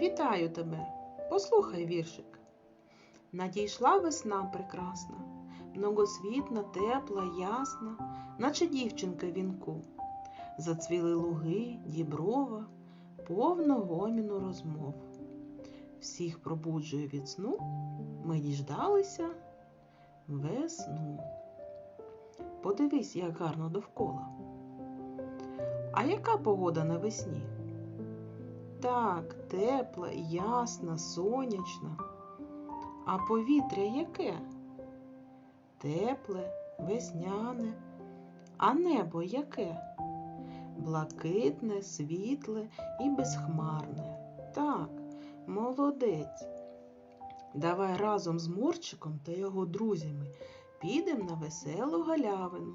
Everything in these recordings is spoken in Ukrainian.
Вітаю тебе! Послухай віршик. Надійшла весна прекрасна, многосвітна, тепла, ясна, наче дівчинка вінку. Зацвіли луги, діброва, повно гоміну розмов. Всіх пробуджує від сну, ми діждалися весну. Подивись, як гарно довкола. А яка погода навесні? Так, тепла, ясна, сонячна. А повітря яке? Тепле, весняне, а небо яке? Блакитне, світле і безхмарне. Так, молодець. Давай разом з Мурчиком та його друзями підемо на веселу галявину.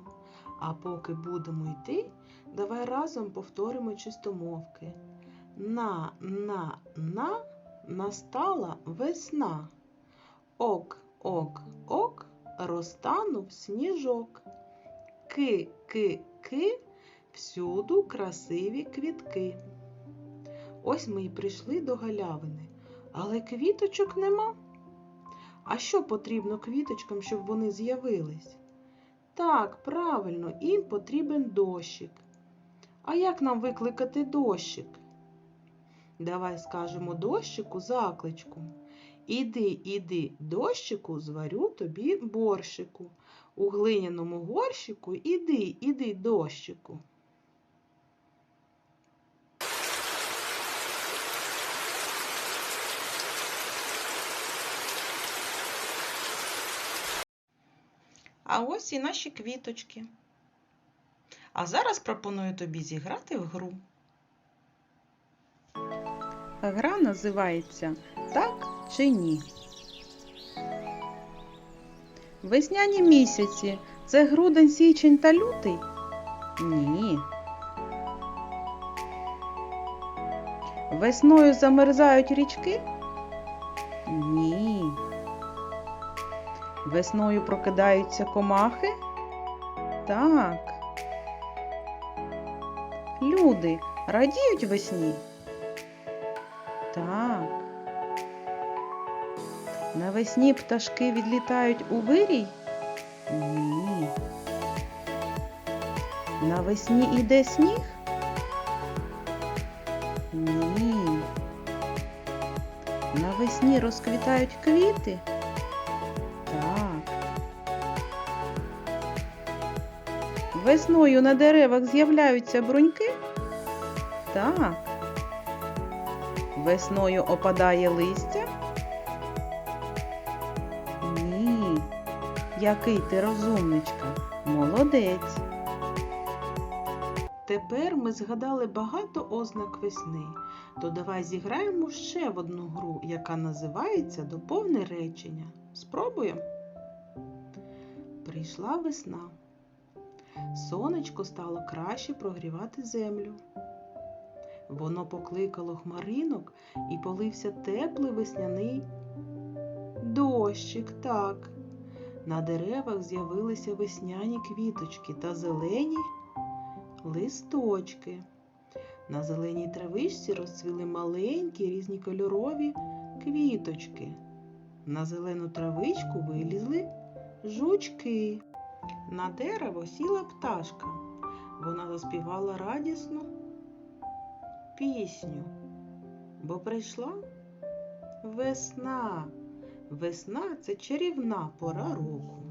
А поки будемо йти, давай разом повторимо чистомовки. На, на, на настала весна. Ок, ок, ок, розтанув сніжок. Ки, ки, ки, всюду красиві квітки. Ось ми й прийшли до галявини, але квіточок нема. А що потрібно квіточкам, щоб вони з'явились? Так, правильно, їм потрібен дощик. А як нам викликати дощик? Давай скажемо дощику закличку. Іди, іди, дощику, зварю тобі борщику. У глиняному горщику іди, іди, дощику. А ось і наші квіточки. А зараз пропоную тобі зіграти в гру. Гра називається Так чи ні. Весняні місяці це грудень, січень та лютий? Ні. Весною замерзають річки? Ні. Весною прокидаються комахи? Так. Люди радіють весні? Так. Навесні пташки відлітають у вирій? Ні. Навесні йде сніг? Ні. Навесні розквітають квіти? Так. Весною на деревах з'являються бруньки? Так. Весною опадає листя? Ні. Який ти розумничка. Молодець. Тепер ми згадали багато ознак весни, то давай зіграємо ще в одну гру, яка називається Доповни речення. Спробуємо. Прийшла весна. Сонечко стало краще прогрівати землю. Воно покликало хмаринок і полився теплий весняний дощик, так. На деревах з'явилися весняні квіточки та зелені листочки. На зеленій травичці розцвіли маленькі різнікольорові квіточки. На зелену травичку вилізли жучки. На дерево сіла пташка. Вона заспівала радісну пісню, бо прийшла весна. Весна це чарівна пора року.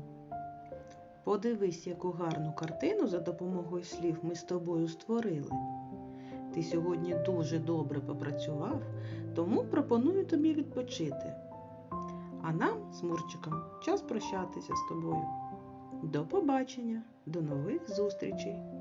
Подивись, яку гарну картину за допомогою слів ми з тобою створили. Ти сьогодні дуже добре попрацював, тому пропоную тобі відпочити. А нам з Мурчиком час прощатися з тобою. До побачення, до нових зустрічей!